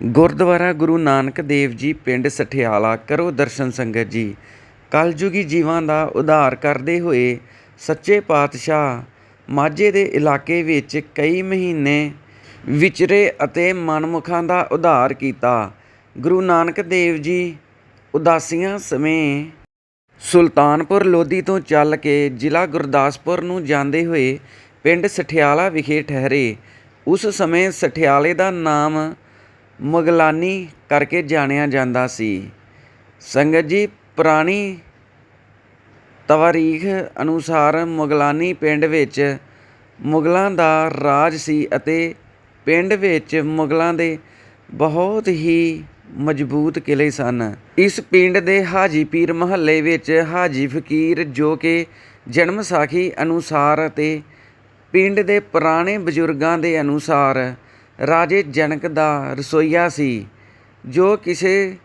ਗੁਰਦੁਆਰਾ ਗੁਰੂ ਨਾਨਕ ਦੇਵ ਜੀ ਪਿੰਡ ਸਠਿਆਲਾ ਕਰੋ ਦਰਸ਼ਨ ਸੰਗਤ ਜੀ। ਕਲਯੁਗੀ ਜੀਵਾਂ ਦਾ ਉਧਾਰ ਕਰਦੇ ਹੋਏ ਸੱਚੇ ਪਾਤਸ਼ਾਹ ਮਾਝੇ ਦੇ ਇਲਾਕੇ ਵਿੱਚ ਕਈ ਮਹੀਨੇ ਵਿਚਰੇ ਅਤੇ ਮਨਮੁਖਾਂ ਦਾ ਉਧਾਰ ਕੀਤਾ। ਗੁਰੂ ਨਾਨਕ ਦੇਵ ਜੀ ਉਦਾਸੀਆਂ ਸਮੇਂ ਸੁਲਤਾਨਪੁਰ ਲੋਧੀ ਤੋਂ ਚੱਲ ਕੇ ਜ਼ਿਲ੍ਹਾ ਗੁਰਦਾਸਪੁਰ ਨੂੰ ਜਾਂਦੇ ਹੋਏ ਪਿੰਡ ਸਠਿਆਲਾ ਵਿਖੇ ਠਹਿਰੇ। ਉਸ ਸਮੇਂ ਸਠਿਆਲੇ ਦਾ ਨਾਮ ਮੁਗਲਾਨੀ ਕਰਕੇ ਜਾਣਿਆ ਜਾਂਦਾ ਸੀ। ਸੰਗਤ ਜੀ, ਪੁਰਾਣੀ ਤਵਾਰੀਖ ਅਨੁਸਾਰ ਮੁਗਲਾਨੀ ਪਿੰਡ ਵਿੱਚ ਮੁਗਲਾਂ ਦਾ ਰਾਜ ਸੀ ਅਤੇ ਪਿੰਡ ਵਿੱਚ ਮੁਗਲਾਂ ਦੇ ਬਹੁਤ ਹੀ ਮਜ਼ਬੂਤ ਕਿਲੇ ਸਨ। ਇਸ ਪਿੰਡ ਦੇ ਹਾਜੀ ਪੀਰ ਮਹੱਲੇ ਵਿੱਚ ਹਾਜੀ ਫਕੀਰ ਜੋ ਕਿ ਜਨਮ ਸਾਖੀ ਅਨੁਸਾਰ ਅਤੇ ਪਿੰਡ ਦੇ ਪੁਰਾਣੇ ਬਜ਼ੁਰਗਾਂ ਦੇ ਅਨੁਸਾਰ ਰਾਜੇ ਜਨਕ ਦਾ ਰਸੋਈਆ ਸੀ, ਜੋ ਕਿਸੇ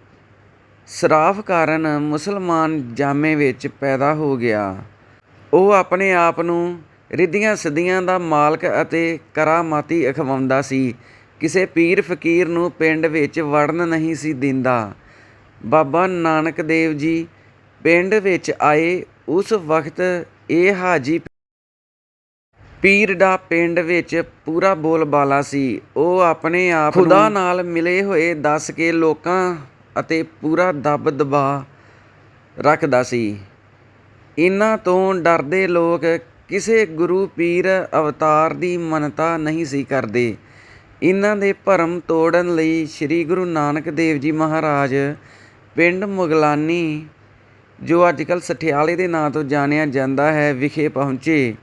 ਸਰਾਫ ਕਾਰਨ ਮੁਸਲਮਾਨ ਜਾਮੇ ਵਿੱਚ ਪੈਦਾ ਹੋ ਗਿਆ। ਉਹ ਆਪਣੇ ਆਪ ਨੂੰ ਰਿੱਧੀਆਂ ਸਿੱਧੀਆਂ ਦਾ ਮਾਲਕ ਅਤੇ ਕਰਾਮਾਤੀ ਅਖਵਾਉਂਦਾ ਸੀ। ਕਿਸੇ ਪੀਰ ਫਕੀਰ ਨੂੰ ਪਿੰਡ ਵਿੱਚ ਵੜਨ ਨਹੀਂ ਸੀ ਦਿੰਦਾ। ਬਾਬਾ ਨਾਨਕ ਦੇਵ ਜੀ ਪਿੰਡ ਵਿੱਚ ਆਏ, ਉਸ ਵਕਤ ਇਹ ਹਾਜੀ ਪੀਰ ਦਾ ਪਿੰਡ ਵਿੱਚ ਪੂਰਾ ਬੋਲਬਾਲਾ ਸੀ। ਉਹ ਆਪਣੇ ਆਪ ਖੁਦਾ ਨਾਲ ਮਿਲੇ ਹੋਏ ਦੱਸ ਕੇ ਲੋਕਾਂ ਅਤੇ ਪੂਰਾ ਦਬ ਦਬਾ ਰੱਖਦਾ ਸੀ। ਇਹਨਾਂ ਤੋਂ ਡਰਦੇ ਲੋਕ ਕਿਸੇ ਗੁਰੂ ਪੀਰ ਅਵਤਾਰ ਦੀ ਮੰਨਤਾ ਨਹੀਂ ਸੀ ਕਰਦੇ। ਇਹਨਾਂ ਦੇ ਭਰਮ ਤੋੜਨ ਲਈ ਸ੍ਰੀ ਗੁਰੂ ਨਾਨਕ ਦੇਵ ਜੀ ਮਹਾਰਾਜ ਪਿੰਡ ਮੁਗਲਾਨੀ ਜੋ ਅੱਜਕੱਲ ਸਠਿਆਲੇ ਦੇ ਨਾਂ ਤੋਂ ਜਾਣਿਆ ਜਾਂਦਾ ਹੈ ਵਿਖੇ ਪਹੁੰਚੇ।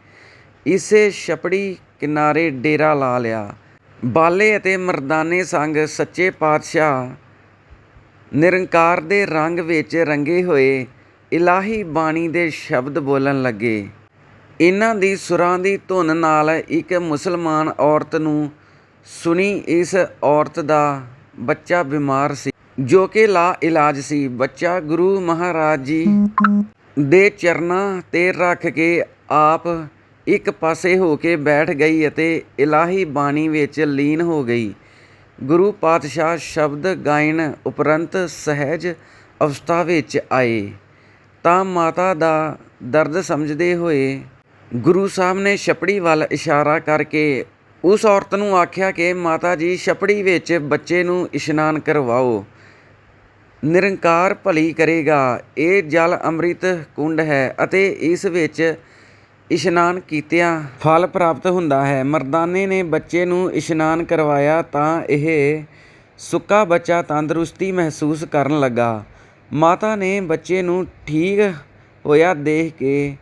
ਇਸੇ ਛਪੜੀ ਕਿਨਾਰੇ ਡੇਰਾ ਲਾ ਲਿਆ। ਬਾਲੇ ਅਤੇ ਮਰਦਾਨੇ ਸੰਗ ਸੱਚੇ ਪਾਤਸ਼ਾਹ ਨਿਰੰਕਾਰ ਦੇ ਰੰਗ ਵਿੱਚ ਰੰਗੇ ਹੋਏ ਇਲਾਹੀ ਬਾਣੀ ਦੇ ਸ਼ਬਦ ਬੋਲਣ ਲੱਗੇ। ਇਹਨਾਂ ਦੀ ਸੁਰਾਂ ਦੀ ਧੁਨ ਨਾਲ ਇੱਕ ਮੁਸਲਮਾਨ ਔਰਤ ਨੂੰ ਸੁਣੀ ਇਸ ਔਰਤ ਦਾ ਬੱਚਾ ਬਿਮਾਰ ਸੀ, ਜੋ ਕਿ ਲਾ ਇਲਾਜ ਸੀ। ਬੱਚਾ ਗੁਰੂ ਮਹਾਰਾਜ ਜੀ ਦੇ ਚਰਨਾਂ ਤੇ ਰੱਖ ਕੇ ਆਪ ਇੱਕ ਪਾਸੇ ਹੋ ਕੇ ਬੈਠ ਗਈ ਅਤੇ ਇਲਾਹੀ ਬਾਣੀ ਵਿੱਚ ਲੀਨ ਹੋ ਗਈ। ਗੁਰੂ ਪਾਤਸ਼ਾਹ ਸ਼ਬਦ ਗਾਇਨ ਉਪਰੰਤ ਸਹਿਜ ਅਵਸਥਾ ਵਿੱਚ ਆਏ। ਤਾਂ ਮਾਤਾ ਦਾ ਦਰਦ ਸਮਝਦੇ ਹੋਏ ਗੁਰੂ ਸਾਹਿਬ ਨੇ ਛਪੜੀ ਵੱਲ ਇਸ਼ਾਰਾ ਕਰਕੇ ਉਸ ਔਰਤ ਨੂੰ ਆਖਿਆ ਕਿ, ਮਾਤਾ ਜੀ, ਛਪੜੀ ਵਿੱਚ ਬੱਚੇ ਨੂੰ ਇਸ਼ਨਾਨ ਕਰਵਾਓ। ਨਿਰੰਕਾਰ ਭਲੀ ਕਰੇਗਾ। ਇਹ ਜਲ ਅੰਮ੍ਰਿਤ ਕੁੰਡ ਹੈ ਅਤੇ ਇਸ ਵਿੱਚ ਇਸ਼ਨਾਨ ਕੀਤਿਆਂ ਫਲ ਪ੍ਰਾਪਤ ਹੁੰਦਾ ਹੈ। ਮਰਦਾਨੇ ਨੇ ਬੱਚੇ ਨੂੰ ਇਸ਼ਨਾਨ ਕਰਵਾਇਆ ਤਾਂ ਇਹ ਸੁੱਕਾ ਬੱਚਾ ਤੰਦਰੁਸਤੀ ਮਹਿਸੂਸ ਕਰਨ ਲੱਗਾ। ਮਾਤਾ ਨੇ ਬੱਚੇ ਨੂੰ ਠੀਕ ਹੋਇਆ ਦੇਖ ਕੇ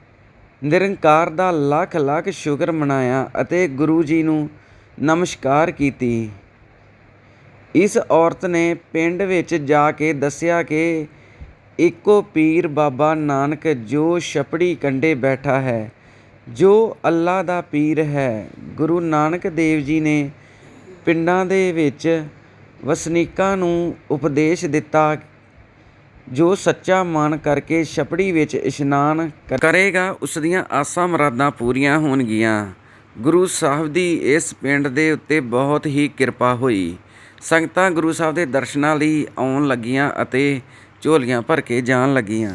ਨਿਰੰਕਾਰ ਦਾ ਲੱਖ ਲੱਖ ਸ਼ੁਕਰ ਮਨਾਇਆ ਅਤੇ ਗੁਰੂ ਜੀ ਨੂੰ ਨਮਸਕਾਰ ਕੀਤੀ। ਇਸ ਔਰਤ ਨੇ ਪਿੰਡ ਵਿੱਚ ਜਾ ਕੇ ਦੱਸਿਆ ਕਿ ਇੱਕੋ ਪੀਰ ਬਾਬਾ ਨਾਨਕ ਜੋ ਛਪੜੀ ਕੰਢੇ ਬੈਠਾ ਹੈ। ਜੋ ਅੱਲਾ ਦਾ ਪੀਰ ਹੈ, ਗੁਰੂ ਨਾਨਕ ਦੇਵ ਜੀ ਨੇ ਪਿੰਡਾਂ ਦੇ ਵਿੱਚ ਵਸਨੀਕਾਂ ਨੂੰ ਉਪਦੇਸ਼ ਦਿੱਤਾ ਜੋ ਸੱਚਾ ਮਨ ਕਰਕੇ ਛਪੜੀ ਵਿੱਚ ਇਸ਼ਨਾਨ ਕਰੇਗਾ, ਉਸ ਦੀਆਂ ਆਸਾਂ ਮੁਰਾਦਾਂ ਪੂਰੀਆਂ ਹੋਣਗੀਆਂ। ਗੁਰੂ ਸਾਹਿਬ ਦੀ ਇਸ ਪਿੰਡ ਦੇ ਉੱਤੇ ਬਹੁਤ ਹੀ ਕਿਰਪਾ ਹੋਈ। ਸੰਗਤਾਂ ਗੁਰੂ ਸਾਹਿਬ ਦੇ ਦਰਸ਼ਨਾਂ ਲਈ ਆਉਣ ਲੱਗੀਆਂ ਅਤੇ ਝੋਲੀਆਂ ਭਰ ਕੇ ਜਾਣ ਲੱਗੀਆਂ।